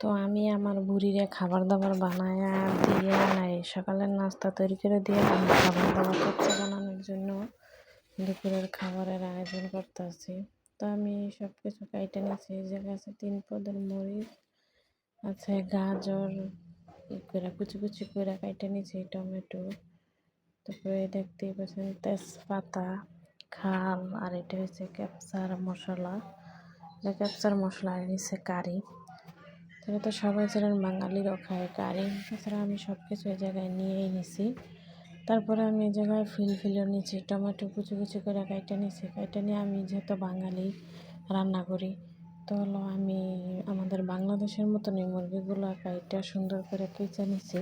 তো আমি আমার বুড়িরে খাবার দাবার বানায় দিয়ে নাই। সকালের নাস্তা তৈরি করে দিয়ে আমি খাবার দাবার করতে বানানোর জন্য। দুপুরের খাবারের আয়োজন করতেছি। তো আমি সব কিছু কাইটে নিয়েছি জায়গায় আছে তিন পদের মরিচ, আছে গাজর করে কুচি কুচি করে কাইটে নিয়েছি টমেটো। তারপরে দেখতেই পাচ্ছেন তেজপাতা, খাল, আর এটা হচ্ছে ক্যাপসার মশলা। ক্যাপসার মশলা, আর কারি। তাহলে তো সবাই ছিলেন বাঙালিরও খায়। কারি তাছাড়া আমি সব কিছু এই জায়গায় নিয়েই নিছি। তারপরে আমি এই জায়গায় ফিলফিলও নিয়েছি টমেটো কুচি কুচি করে কাইটে নিয়েছি কাইটে নিয়ে আমি যেহেতু বাঙালি, রান্না করি, তো হলো আমি আমাদের বাংলাদেশের মতন এই মুরগিগুলো কাইটা সুন্দর করে কুচে নিছি।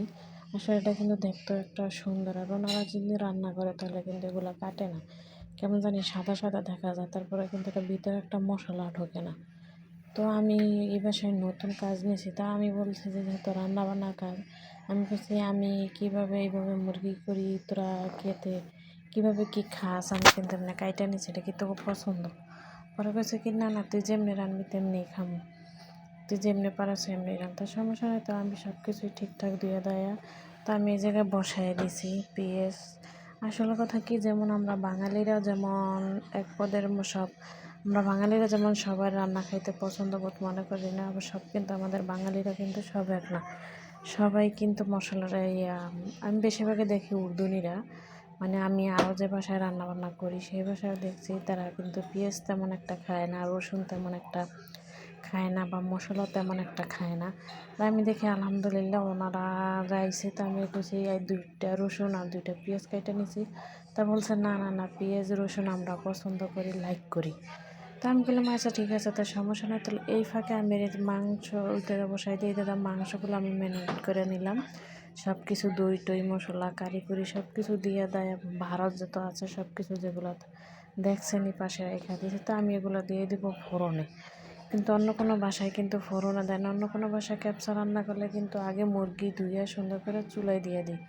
আসলে এটা কিন্তু দেখতেও একটা সুন্দর, আর ওনারা যদি রান্না করে তাহলে কিন্তু এগুলো কাটে না। কেমন জানি সাদা সাদা দেখা যায়, তারপরে কিন্তু এটা ভিতরে একটা মশলা ঢোকে না। তো আমি এই বাসায় নতুন কাজ নিয়েছি। তা আমি বলছি যে যেহেতু রান্নাবান্না কাজ। আমি বলছি, আমি কীভাবে এইভাবে মুরগি করি, তোরা খেতে, কীভাবে কী খাস আমি কিন্তু না, কাইটা নিয়েছি, এটা কি তোকে পছন্দ? পরে কাছে কি, না না, তুই যেমনি রানবি তেমনি খামো। তুই যেমনি পারো সেমনি রান তার সমস্যা নয় তো আমি সব কিছুই ঠিকঠাক দিয়ে দেয়া। তো আমি এই জায়গায় বসাই দিছি পেঁয়াজ আসলে কথা কি, যেমন আমরা বাঙালিরা যেমন এক পদের সব আমরা বাঙালিরা যেমন সবাই রান্না খাইতে পছন্দ বোধ মনে করি না, আবার সব কিন্তু আমাদের বাঙালিরা কিন্তু সব এক না। সবাই কিন্তু মশলাটা আমি বেশিরভাগই দেখি উর্দুনিরা। মানে আমি আরও যে বাসায় রান্না বান্না করি, সেই বাসায় দেখছি তারা কিন্তু পেঁয়াজ তেমন একটা খায় না, রসুন তেমন একটা খায় না, বা মশলা তেমন একটা খায় না। আমি দেখি আলহামদুলিল্লাহ ওনারা যাইছে তো আমি খুশি এই দুইটা রসুন আর দুইটা পেঁয়াজ কেটে নিছি। তা বলছে, না না না, পেঁয়াজ, রসুন আমরা পছন্দ করি, লাইক করি। তা আমি আচ্ছা ঠিক আছে, তো সমস্যা নেই, তাহলে এই ফাঁকে আমি মাংস ওইটা বসাই দিয়ে দিলাম মাংসগুলো আমি ম্যারিনেট করে নিলাম। সব কিছু দই টই, মশলা কারি কুরি সব কিছু দিয়ে দেয়, ভারত যত আছে সব কিছু যেগুলো দেখছেনই পাশে রেখে দিয়েছে, তো আমি এগুলো দিয়ে দিব ফোড়নে। কিন্তু অন্য কোনো বাসায় কিন্তু ফোড়নে দেয় না, অন্য কোনো বাসায় ক্যাপসা রান্না করলে কিন্তু আগে মুরগি ধুয়ে সুন্দর করে চুলায় দিয়ে দিই,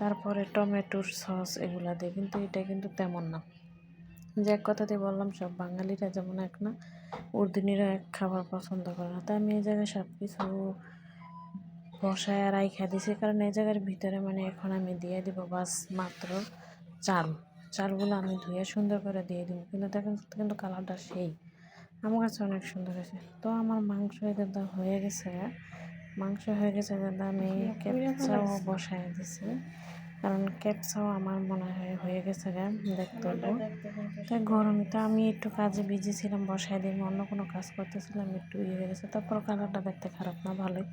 তারপরে টমেটোর সস এগুলো দিই, কিন্তু এটা কিন্তু তেমন না। যে এক কথাতে বললাম সব বাঙালিরা যেমন এক না উর্দিনীরা এক খাবার পছন্দ করে না। তাই আমি এই জায়গায় সব কিছু বসায় আর আই রাইখা দিছি কারণ এই জায়গার ভিতরে মানে এখন আমি দিয়ে দিব বাস মাত্র চাল। চালগুলো আমি ধুয়ে সুন্দর করে দিয়ে দিব কিন্তু দেখেন কিন্তু কালারটা সেই। আমার কাছে অনেক সুন্দর হয়েছে। তো আমার মাংস দাদা হয়ে গেছে মাংস হয়ে গেছে দাদা আমি ক্যাপচাও বসায় দিছি। কারণ ক্যাপসাও আমার মনে হয় হয়ে গেছে গা দেখতে হব তাই গরমে তো আমি একটু কাজে বিজি ছিলাম বসায় দিয়ে অন্য কোনো কাজ করতেছিলাম একটু ইয়ে হয়ে গেছে। তারপর কালারটা দেখতে খারাপ না ভালোই।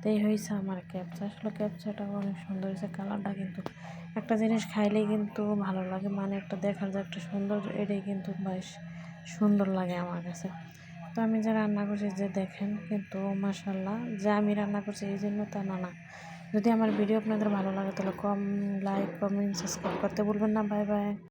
তো এই হয়েছে আমার ক্যাপচা আসলে ক্যাপচাটাও অনেক সুন্দর হয়েছে কালারটা কিন্তু একটা জিনিস খাইলেই কিন্তু ভালো লাগে মানে একটা দেখার যে একটা সুন্দর এটাই কিন্তু বেশ সুন্দর লাগে আমার কাছে। তো আমি যে রান্না করছি যে দেখেন কিন্তু মাসাল্লাহ যে আমি রান্না করছি এই জন্য তা না না। যদি আমার ভিডিও আপনাদের ভালো লাগে, তাহলে কম লাইক কমেন্ট সাবস্ক্রাইব করতে বলবেন না। Bye bye